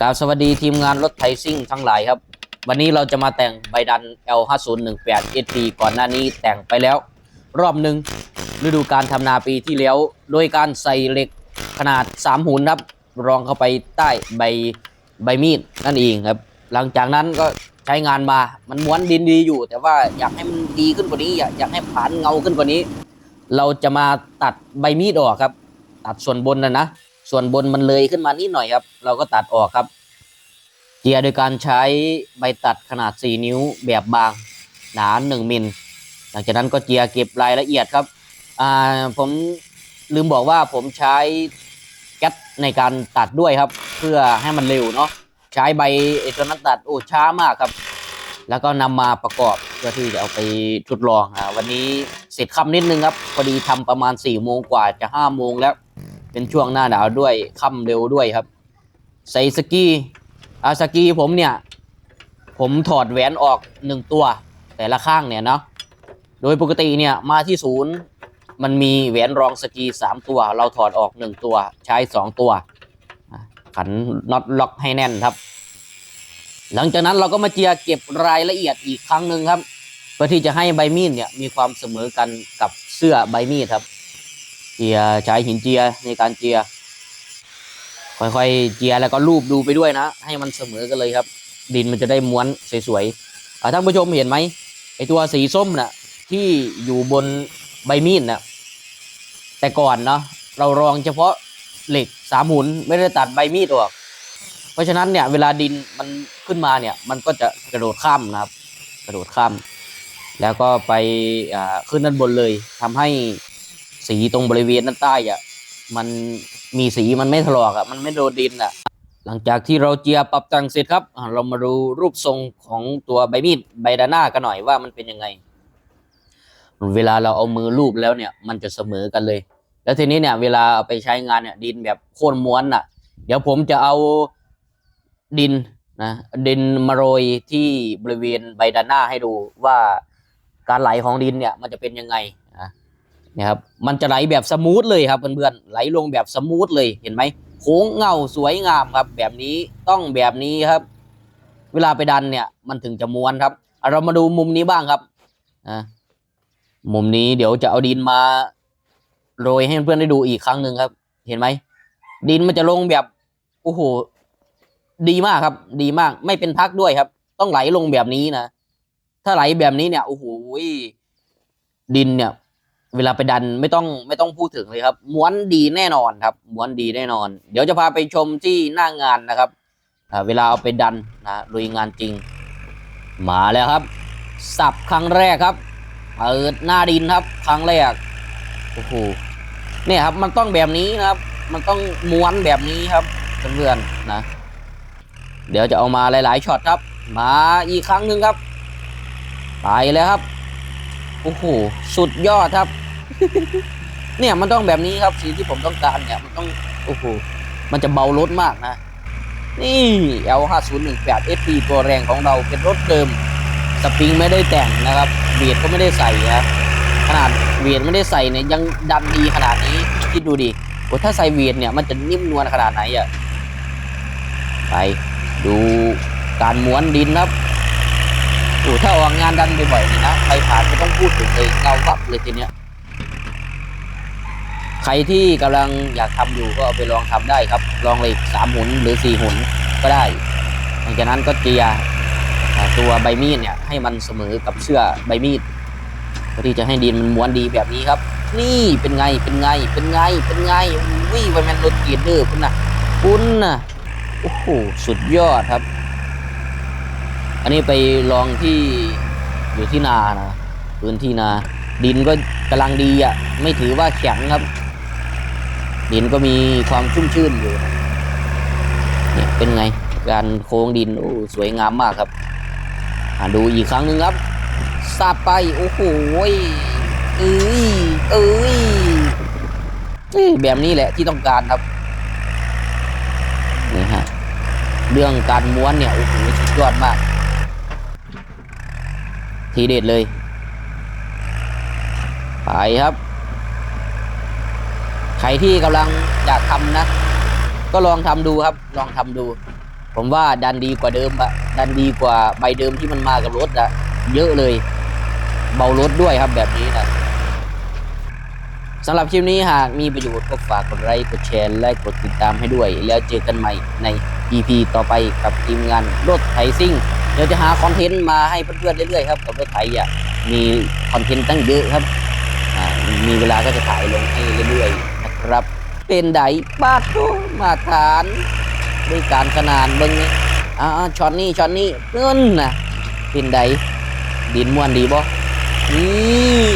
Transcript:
กราบสวัสดีทีมงานรถไทซิ่งทั้งหลายครับ วันนี้เราจะมาแต่งใบดัน L5018 SP ก่อนหน้านี้แต่งไปแล้ว รอบหนึ่งฤดูการทำนาปีที่แล้ว โดยการใส่เหล็กขนาด 3 หุนครับ รองเข้าไปใต้ใบใบมีดนั่นเองครับ หลังจากนั้นก็ใช้งานมามันม้วนดินดีอยู่ แต่ว่าอยากให้มันดีขึ้นกว่านี้ อยากอยากให้ผ่านเงาขึ้นกว่านี้ เราจะมาตัดใบมีดออกครับ ตัดส่วนบนนะนะ ส่วนบนมันเลยขึ้นมานิดหน่อยครับ เราก็ตัดออกครับ เจียโดยการใช้ใบตัดขนาด 4 นิ้วแบบบางหนา 1มิลหลังจากนั้นก็เจียเก็บรายละเอียดครับอ่าผมลืมบอกว่าผมใช้แก๊สในการตัดด้วยครับ เพื่อให้มันเร็วเนาะใช้ใบไอ้ตัวนั้นตัดโอ้ช้ามากครับ แล้วก็นำมาประกอบเพื่อที่จะเอาไปทดลองอ่าวันนี้เสร็จค่ำนิดนึงครับพอดีทำประมาณ4ี่โมงกว่าจะ5้าโมงแล้ว เป็นช่วงหน้าหนาวด้วยค่ำเร็วด้วยครับ ใส่สกีอาสกีผมเนี่ย ผมถอดแหวนออกหนึ่งตัว แต่ละข้างเนี่ยเนาะโดยปกติเนี่ยมาที่ศูนย์มันมีแหวนรองสกีสามตัว เราถอดออกหนึ่งตัว ใช้สองตัวขันน็อตล็อกให้แน่นครับ หลังจากนั้นเราก็มาเจียเก็บรายละเอียดอีกครั้งหนึ่งครับ เพื่อที่จะให้ใบมีดเนี่ยมีความเสมอกันกับเสื้อใบมีดครับ เจียใช้หินเจียในการเจีย ค่อยๆเจียแล้วก็รูปดูไปด้วยนะ ให้มันเสมอกันเลยครับ ดินมันจะได้ม้วนสวยๆท่านผู้ชมเห็นไหมไอตัวสีส้มน่ะที่อยู่บนใบมีดน่ะแต่ก่อนเนาะเรารองเฉพาะเหล็กสามหุนไม่ได้ตัดใบมีดออก เพราะฉะนั้นเนี่ยเวลาดินมันขึ้นมาเนี่ยมันก็จะกระโดดข้ามนะครับ กระโดดข้าม แล้วก็ไปขึ้นด้านบนเลยทำให้ สีตรงบริเวณด้านใต้อะมันมีสีมันไม่ถลอกอะมันไม่โดนดินอะหลังจากที่เราเจียปรับแต่งเสร็จครับ เรามาดูรูปทรงของตัวใบมีดใบด้านหน้ากันหน่อยว่ามันเป็นยังไง เวลาเราเอามือลูบแล้วเนี่ยมันจะเสมอกันเลย แล้วทีนี้เนี่ยเวลาเอาไปใช้งานเนี่ยดินแบบโค่นม้วนอะเดี๋ยวผมจะเอาดินนะดินมาโรยที่บริเวณใบด้านหน้าให้ดูว่าการไหลของดินเนี่ยมันจะเป็นยังไง นะครับมันจะไหลแบบสมูทเลยครับเพื่อนๆไหลลงแบบสมูทเลยเห็นไหมโค้งเงาสวยงามครับ แบบนี้ต้องแบบนี้ครับ เวลาไปดันเนี่ยมันถึงจะม้วนครับ เรามาดูมุมนี้บ้างครับนะมุมนี้เดี๋ยวจะเอาดินมาโรยให้เพื่อนๆได้ดูอีกครั้งหนึ่งครับ เห็นไหมดินมันจะลงแบบโอ้โหดีมากครับ ดีมากไม่เป็นพักด้วยครับ ต้องไหลลงแบบนี้นะถ้าไหลแบบนี้เนี่ยโอ้โหดินเนี่ย เวลาไปดันไม่ต้องไม่ต้องพูดถึงเลยครับ ม้วนดีแน่นอนครับ ม้วนดีแน่นอน เดี๋ยวจะพาไปชมที่หน้างานนะครับเวลาเอาไปดันนะลุยงานจริง มาแล้วครับ สับครั้งแรกครับเปิดหน้าดินครับ ครั้งแรกโอ้โหเนี่ยครับมันต้องแบบนี้นะครับ มันต้องม้วนแบบนี้ครับเพื่อนๆนะ เดี๋ยวจะเอามาหลายๆช็อตครับ มาอีกครั้งหนึ่งครับ ไปแล้วครับ โอ้โหสุดยอดครับ เนี่ยมันต้องแบบนี้ครับสิ่งที่ผมต้องการเนี่ย มันต้องโอ้โหมันจะเบารถมากนะ นี่ L5018 SP ตัวแรงของเราเป็นรถเดิมสปริงไม่ได้แต่งนะครับเบียดก็ไม่ได้ใส่นะขนาดเวียดไม่ได้ใส่เนี่ยยังดันดีขนาดนี้คิดดูดิโอ้ถ้าใส่เวียดเนี่ยมันจะนิ่มนวลขนาดไหนอะไปดูการม้วนดินครับ โอ้ถ้าออกงานดันบ่อยๆนี่นะใครผ่านไม่ต้องพูดถึงเลยเงาวับเลยทีเนี้ยใครที่กำลังอยากทำอยู่ก็เอาไปลองทำได้ครับ ลองเลยสามหุนหรือสี่หุนก็ได้หลังจากนั้นก็เจียอ่าตัวใบมีดเนี่ยให้มันเสมอกับเสื้อใบมีดเพื่อที่จะให้ดินมันม้วนดีแบบนี้ครับ นี่เป็นไงเป็นไงเป็นไงเป็นไงวิ่งไปแมนรถเกียร์เดอคุณนะคุณนะโอ้โหสุดยอดครับ อันนี้ไปลองที่อยู่ที่นานะพื้นที่นา ดินก็กำลังดีอะ ไม่ถือว่าแข็งครับ ดินก็มีความชุ่มชื่นอยู่เนี่ยเป็นไง การโค้งดินโอ้สวยงามมากครับดูอีกครั้งหนึ่งครับซาไปโอ้โหยเอ้ยเอ้ยแบบนี้แหละที่ต้องการครับนี่ฮะเรื่องการม้วนเนี่ยโอ้โหสุดยอดมาก ทีเด็ดเลย ไปครับ ใครที่กำลังอยากทำนะ ก็ลองทำดูครับ ลองทำดู ผมว่าดันดีกว่าเดิมอะดันดีกว่าใบเดิมที่มันมากับรถอะเยอะเลย เบารถด้วยครับแบบนี้นะสำหรับคลิปนี้หากมีประโยชน์ก็ฝากกดไลค์กดแชร์และกดติดตามให้ด้วย แล้วเจอกันใหม่ใน EP ต่อไปกับทีมงานรถไถซิ่ง ดี๋ยวจะหาคอนเทนต์มาให้เพื่อนๆเรื่อยๆครับกับรถไถอะมีคอนเทนต์ตั้งเยอะครับมีเวลาก็จะถ่ายลงให้เรื่อยๆนะครับ เป็นไดบ้าโตมาฐานด้วยการขนาดเบิ้งนี้อ่าช็อตนี้ช็อตนี้เงินนะเป็นไดดินม้วนดีบ่นี่